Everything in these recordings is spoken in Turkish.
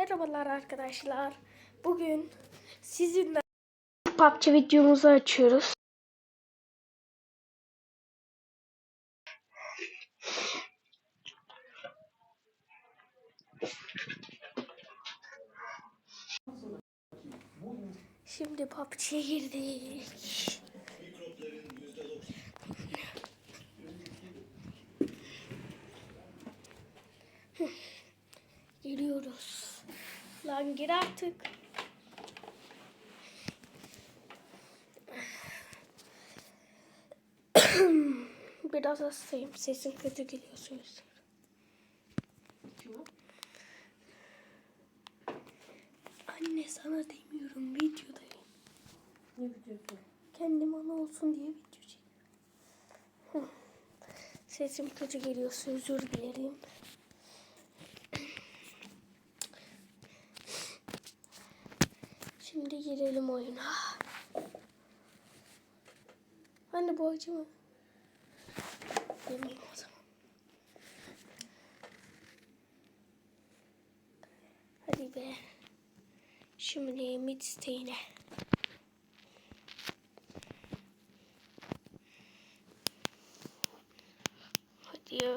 Merhabalar arkadaşlar. Bugün sizinle PUBG videomuzu açıyoruz. Şimdi PUBG'ye girdik. Giriyoruz. Lan gir artık. Biraz hastayım. Sesim kötü geliyor söylüyorum. Anne sana demiyorum videodayım. Ne videosu? Kendim ana olsun diye video çekiyorum. Sesim kötü geliyorsa özür dilerim. Şimdi girelim oyuna. Anne bu acı mı? Yemeyeyim o zaman. Hadi be. Şimdi mid isteğine. Hadi ya.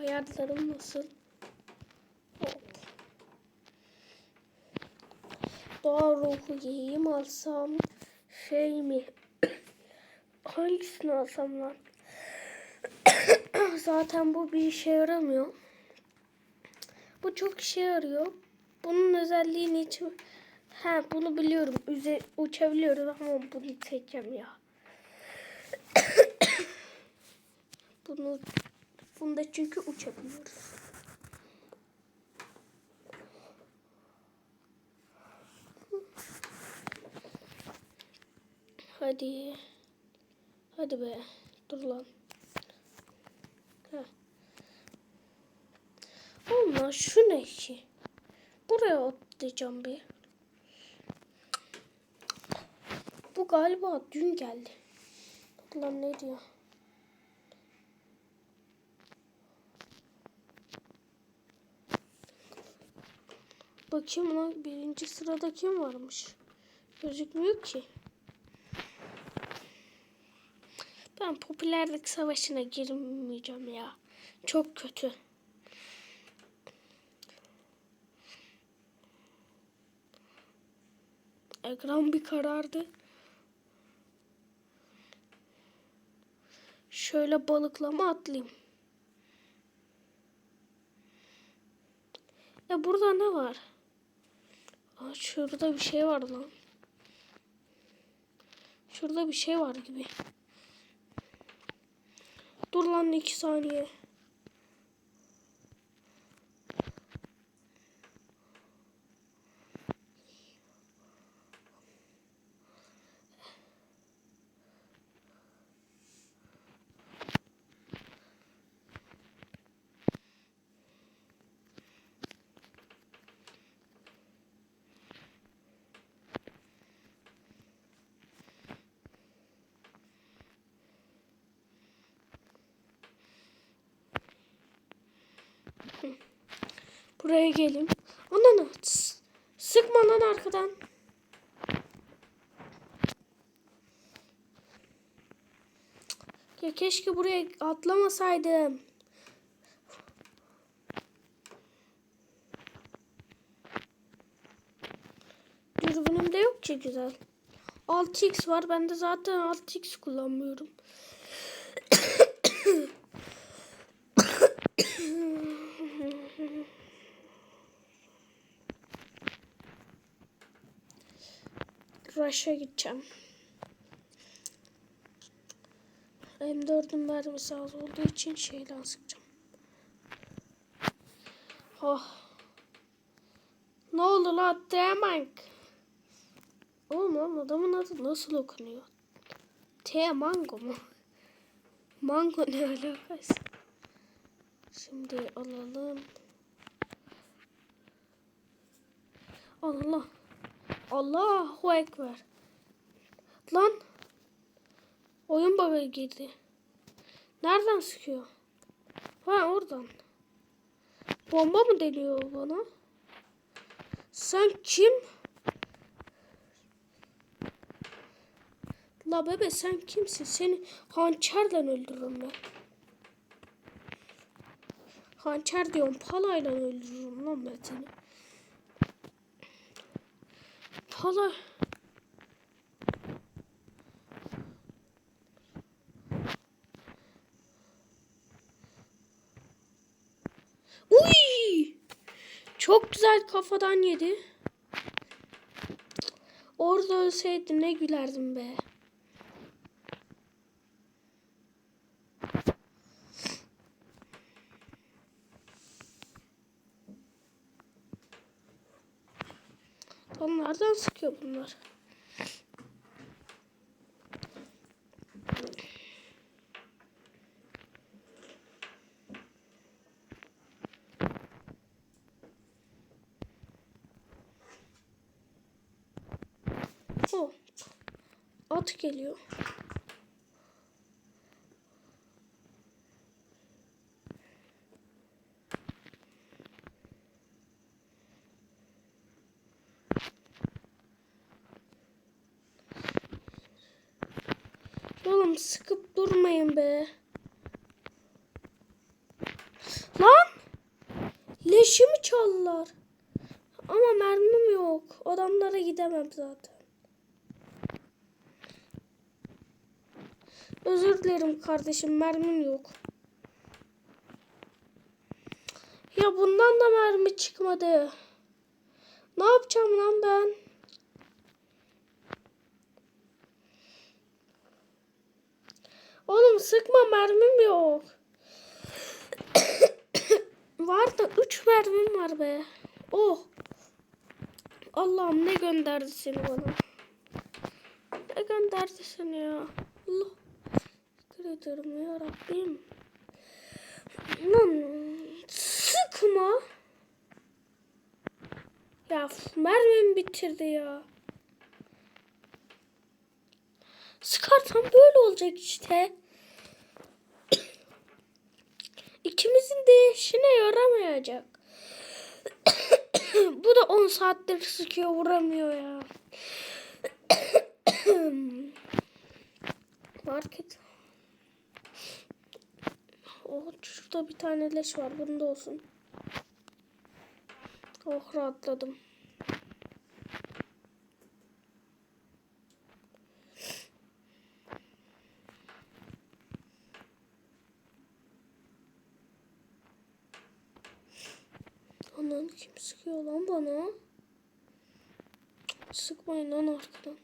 Ayarlarım nasıl? Doğa ruhu yiyeyim alsam şey mi? Hangisini alsam lan? Zaten bu bir işe yaramıyor. Bu çok işe yarıyor. Bunun özelliğini hiç... Ha bunu biliyorum. Üze, uçabiliyoruz ama bunu seçeceğim ya. bunu bunda çünkü uçabiliyoruz. Hadi. Hadi be. Dur lan. Heh. Lan şu ne ki? Buraya atlayacağım bir. Bu galiba dün geldi. Lan ne diyor? Bakayım lan birinci sırada kim varmış? Gözükmüyor ki. Ben popülerlik savaşına girmeyeceğim ya. Çok kötü. Ekran bir karardı. Şöyle balıklama atlayayım. Ya burada ne var? Aa, şurada bir şey var lan. Şurada bir şey var gibi. Dur lan iki saniye. Buraya gelin. Ananı tıs. sıkma lan arkadan. Ya keşke buraya atlamasaydım. Dürbünümde yok ki güzel. 6x var. Ben de zaten 6x kullanmıyorum. Rush'a gideceğim. M4'ün mermisi az olduğu için şeyden sıkacağım. Oh. Ne oldu lan T-Mank? Oğlum oğlum adamın adı nasıl okunuyor? T-Mango mu? Mango ne alakası? Şimdi alalım. Allah. Allahu Ekber. Lan. Oyun bug'a girdi. Nereden sıkıyor? Ha oradan. Bomba mı deniyor bana? Sen kim? La bebe sen kimsin? Seni hançerle öldürürüm ben. Hançer diyorum palayla öldürürüm lan ben seni. Pala. Uy! Çok güzel kafadan yedi. Orada ölseydi ne gülerdim be. Nereden sıkıyor bunlar? Oh. At geliyor. Sıkıp durmayın be. Lan! Leşimi çaldılar. Ama mermim yok. Adamlara gidemem zaten. Özür dilerim kardeşim mermim yok. Ya bundan da mermi çıkmadı. Ne yapacağım lan ben? Oğlum sıkma mermim yok. var da 3 mermim var be. Oh. Allah'ım ne gönderdi seni bana. Ne gönderdi seni ya. Allah. Teşekkür ederim ya Rabbim. Lan sıkma. Ya mermimi bitirdi ya. Sıkarsam böyle olacak işte. İkimizin de işine yaramayacak. Bu da 10 saattir sıkıyor vuramıyor ya. Market. Oh şurada bir tane leş var. Bunda olsun. Oh rahatladım. Anan kim sıkıyor lan bana? Sıkmayın lan arkadan.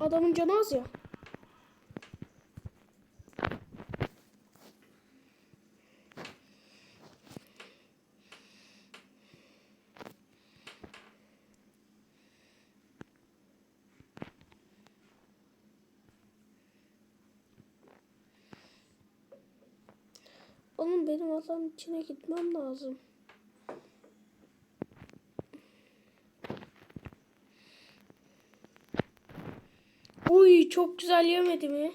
Adamın canı az ya. Oğlum benim alanın içine gitmem lazım. Uy çok güzel yemedi mi?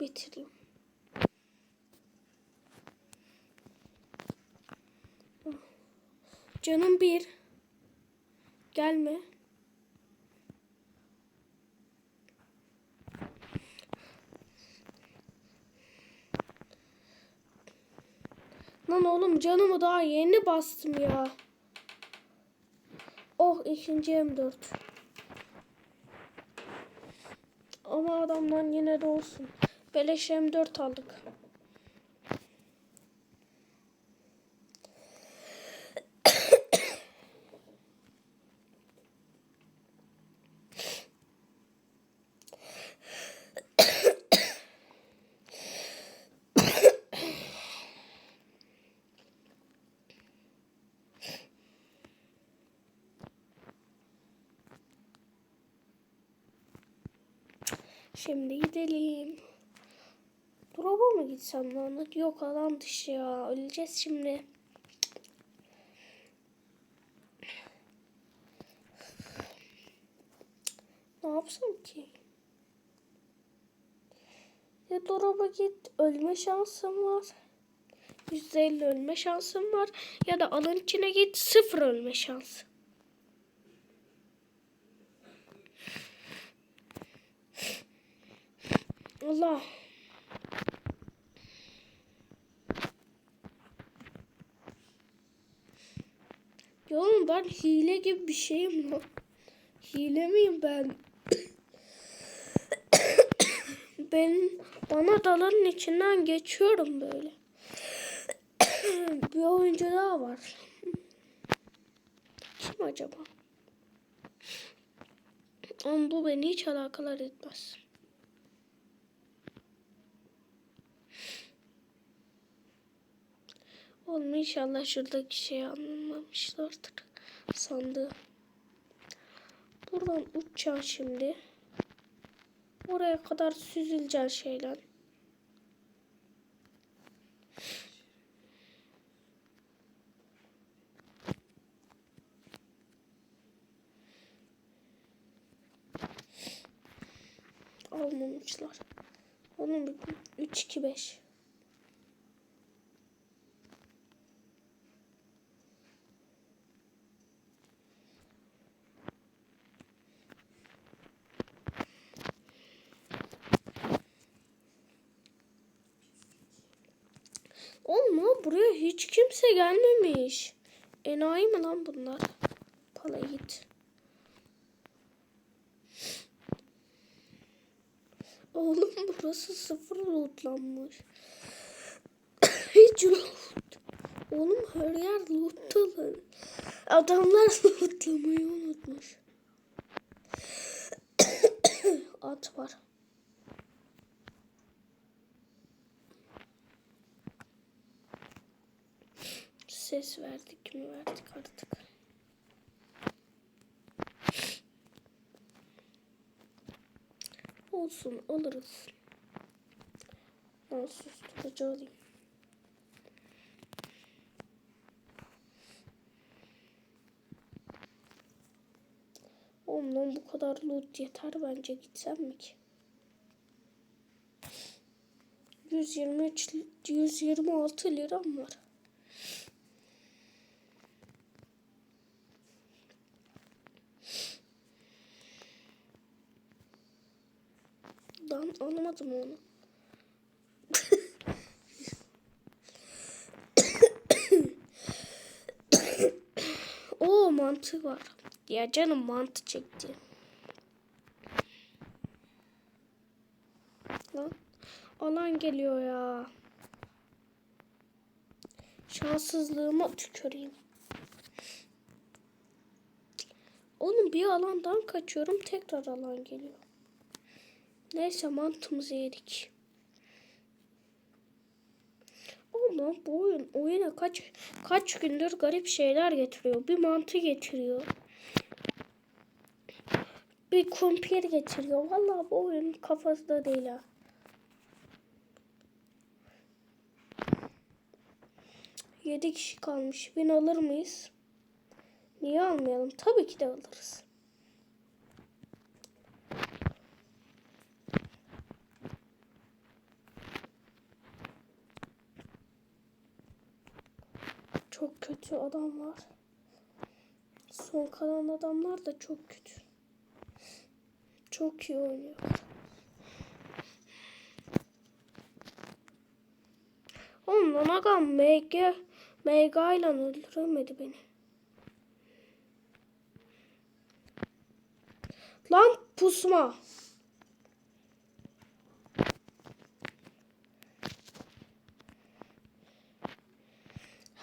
Bitireyim. Canım bir. Gelme. Lan oğlum canımı daha yeni bastım ya. Oh ikinci M4. Ama adamdan yine de olsun. Beleş M4 aldık. Şimdi gidelim. Drop'a mı gitsem lan? Yok alan dışı ya. Öleceğiz şimdi. Ne yapsam ki? Ya drop'a git. Ölme şansım var. %50 ölme şansım var. Ya da alın içine git. Sıfır ölme şansı. Allah. Ya oğlum ben hile gibi bir şeyim lan. Hile miyim ben? ben bana dalanın içinden geçiyorum böyle. bir oyuncu daha var. Kim acaba? Ama bu beni hiç alakadar etmez. Oğlum inşallah şuradaki şeyi anlamamışlardır. Sandığı. Buradan uçacağım şimdi. Oraya kadar süzüleceğiz şeyler. Almamışlar. Onun 3 2 5. Oğlum lan buraya hiç kimse gelmemiş. Enayi mi lan bunlar? Pala git. Oğlum burası sıfır lootlanmış. hiç loot. Oğlum her yer loot dolu. Adamlar lootlamayı unutmuş. At var. Ses verdik mi verdik artık. Olsun alırız. Ben susturucu alayım. Ondan bu kadar loot yeter bence gitsem mi ki? 123 126 liram var. Ben anlamadım onu. o mantı var. Ya canım mantı çekti. Lan alan geliyor ya. Şanssızlığıma tüküreyim. Oğlum bir alandan kaçıyorum tekrar alan geliyor. Neyse mantımızı yedik. Ama bu oyun oyuna kaç kaç gündür garip şeyler getiriyor. Bir mantı getiriyor. Bir kumpir getiriyor. Vallahi bu oyun kafasında değil ha. Yedi kişi kalmış. Bin alır mıyız? Niye almayalım? Tabii ki de alırız. Çok kötü adam var. Son kalan adamlar da çok kötü. Çok iyi oynuyorlar. Oğlum lan agam MG MG ile öldüremedi beni. Lan pusma.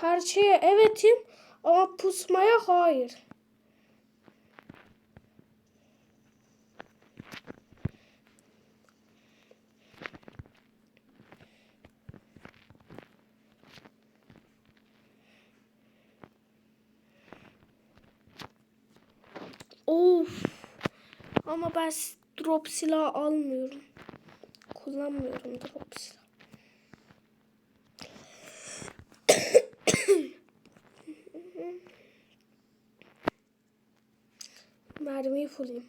Her şeye evetim ama pusmaya hayır. Of. Ama ben drop silah almıyorum. Kullanmıyorum drop silah. taraf.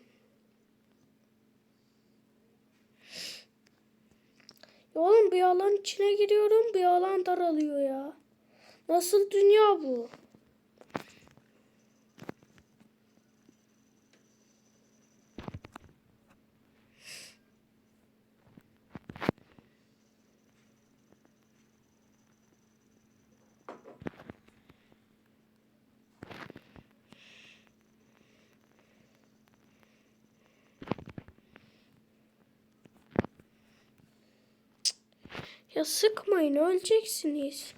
Ya oğlum bir alan içine giriyorum bir alan daralıyor ya. Nasıl dünya bu? Ya sıkmayın öleceksiniz.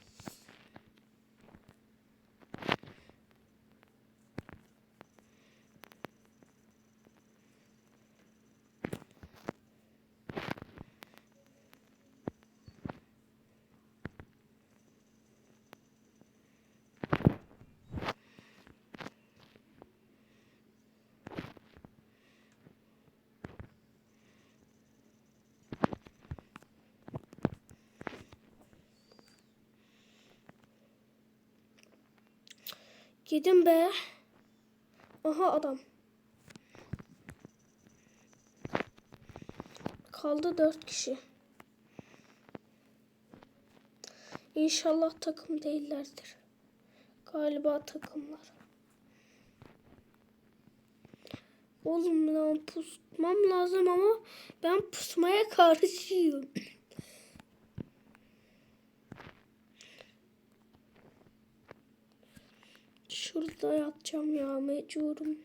Gidin be. Aha adam. Kaldı dört kişi. İnşallah takım değillerdir. Galiba takımlar. Oğlum lan pusmam lazım ama ben pusmaya karşıyım. Şurada yatacağım ya mecburum.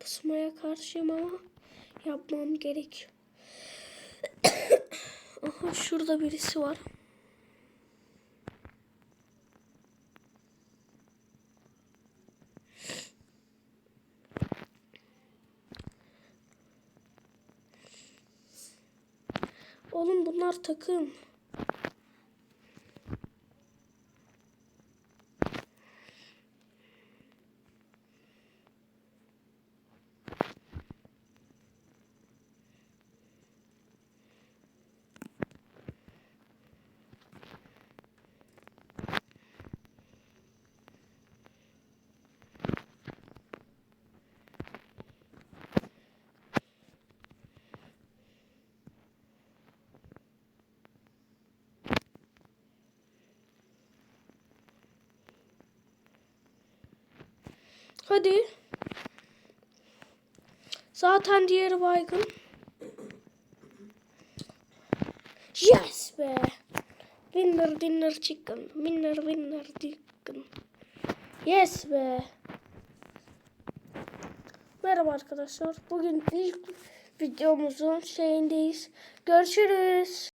Pusmaya karşıyım ama yapmam gerek. Aha şurada birisi var. Oğlum bunlar takım. Hadi. Zaten diğeri baygın. Yes be. Winner dinner chicken. Winner winner chicken. Yes be. Merhaba arkadaşlar. Bugün ilk videomuzun şeyindeyiz. Görüşürüz.